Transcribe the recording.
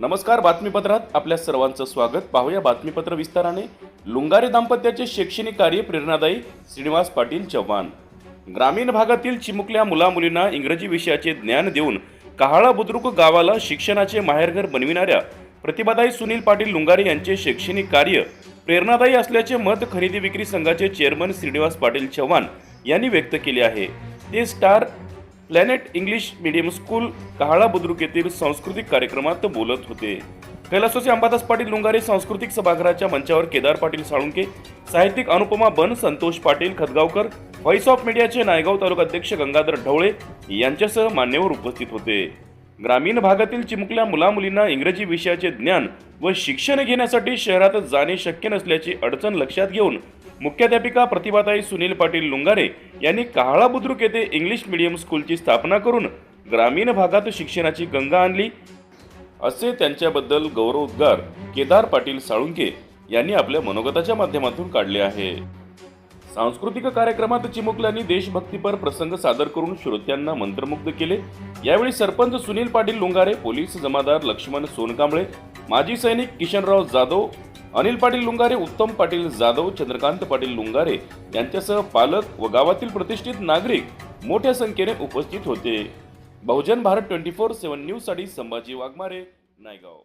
नमस्कार बातमीपत्रात आपल्या सर्वांचं स्वागत. पाहूया बातमीपत्र विस्ताराने. लुंगारे दाम्पत्याचे शैक्षणिक कार्य प्रेरणादायी श्रीनिवास पाटील चव्हाण. ग्रामीण भागातील चिमुकल्या मुलामुलींना इंग्रजी विषयाचे ज्ञान देऊन कहाळा बुद्रुक गावाला शिक्षणाचे माहेरघर बनविणाऱ्या प्रतिभादायी सुनील पाटील लुंगारे यांचे शैक्षणिक कार्य प्रेरणादायी असल्याचे मत खरेदी विक्री संघाचे चेअरमन श्रीनिवास पाटील चव्हाण यांनी व्यक्त केले आहे. ते star planet English medium school Kahala Budruk येथील सांस्कृतिक कार्यक्रमात बोलत होते. कैलासोचे अंबादास पाटील लुंगारे सांस्कृतिक सभागृहाच्या मंचावर केदार पाटील साळुंके साहित्यिक अनुपमा बन संतोष पाटील खदगावकर व्हॉइस ऑफ मीडियाचे नायगाव तालुका अध्यक्ष गंगाधर ढवळे यांच्यासह मान्यवर उपस्थित होते. ग्रामीण भागातील चिमुकल्या मुलामुलींना इंग्रजी विषयाचे ज्ञान व शिक्षण घेण्यासाठी शहरात जाणे शक्य नसल्याची अडचण लक्षात घेऊन मुख्याध्यापिका प्रतिभाताई सुनील पाटील लुंगारे यांनी काहळा बुद्रुक येथे इंग्लिश मीडियम स्कूलची स्थापना करून ग्रामीण भागात शिक्षणाची गंगा आणली. असे त्यांच्याबद्दल गौरवोद्गार केदार पाटील साळुंके यांनी आपल्या मनोगताच्या माध्यमातून काढले आहे. सांस्कृतिक कार्यक्रमात चिमुकल्यांनी देशभक्तीपर प्रसंग सादर करून श्रोत्यांना मंत्रमुग्ध केले. यावेळी सरपंच सुनील पाटील लुंगारे पोलीस जमादार लक्ष्मण सोनकांबळे माजी सैनिक किशनराव जाधव अनिल पाटील लुंगारे उत्तम पाटील जाधव चंद्रकांत पाटील लुंगारे यांच्यासह पालक व गावातील प्रतिष्ठित नागरिक मोठ्या संख्येने उपस्थित होते. Bahujan Bharat twenty four seven न्यूजसाठी संभाजी वाघमारे नायगाव.